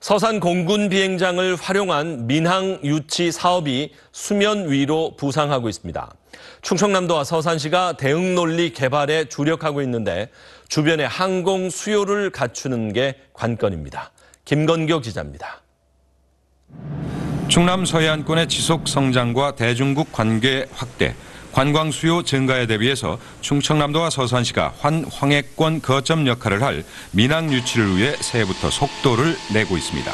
서산 공군 비행장을 활용한 민항 유치 사업이 수면 위로 부상하고 있습니다. 충청남도와 서산시가 대응 논리 개발에 주력하고 있는데 주변의 항공 수요를 갖추는 게 관건입니다. 김건교 기자입니다. 충남 서해안권의 지속 성장과 대중국 관계 확대, 관광 수요 증가에 대비해서 충청남도와 서산시가 환황해권 거점 역할을 할 민항 유치를 위해 새해부터 속도를 내고 있습니다.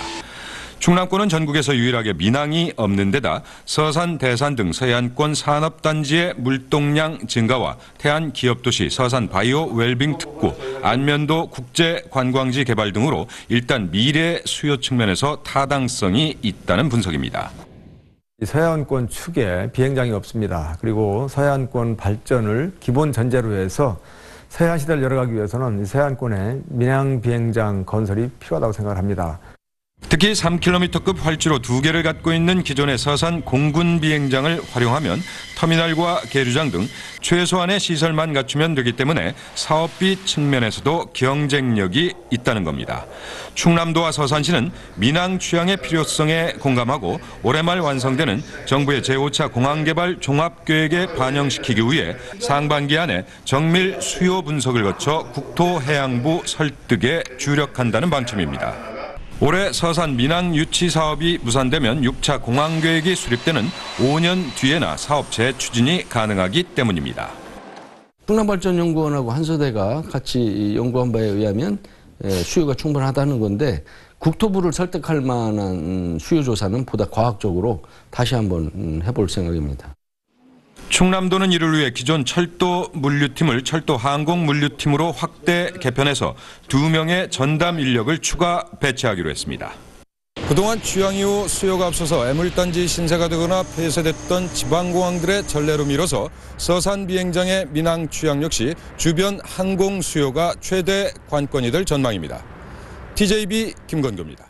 충남권은 전국에서 유일하게 민항이 없는 데다 서산, 대산 등 서해안권 산업단지의 물동량 증가와 태안 기업도시 서산 바이오 웰빙 특구, 안면도 국제관광지 개발 등으로 일단 미래 수요 측면에서 타당성이 있다는 분석입니다. 서해안권 축에 비행장이 없습니다. 그리고 서해안권 발전을 기본 전제로 해서 서해안 시대를 열어가기 위해서는 서해안권에 민항 비행장 건설이 필요하다고 생각합니다. 특히 3km급 활주로 두 개를 갖고 있는 기존의 서산 공군 비행장을 활용하면 터미널과 계류장 등 최소한의 시설만 갖추면 되기 때문에 사업비 측면에서도 경쟁력이 있다는 겁니다. 충남도와 서산시는 민항 취향의 필요성에 공감하고 올해 말 완성되는 정부의 제5차 공항개발 종합계획에 반영시키기 위해 상반기 안에 정밀 수요 분석을 거쳐 국토해양부 설득에 주력한다는 방침입니다. 올해 서산 민항 유치 사업이 무산되면 6차 공항 계획이 수립되는 5년 뒤에나 사업 재추진이 가능하기 때문입니다. 충남발전연구원하고 한서대가 같이 연구한 바에 의하면 예, 수요가 충분하다는 건데 국토부를 설득할 만한 수요 조사는 보다 과학적으로 다시 한번 음, 해볼 생각입니다. 충남도는 이를 위해 기존 철도 물류팀을 철도 항공 물류팀으로 확대 개편해서 두 명의 전담 인력을 추가 배치하기로 했습니다. 그동안 취양 이후 수요가 앞서서 애물단지 신세가 되거나 폐쇄됐던 지방공항들의 전례로 밀어서 서산 비행장의 민항 취양 역시 주변 항공 수요가 최대 관건이 될 전망입니다. TJB 김건교입니다.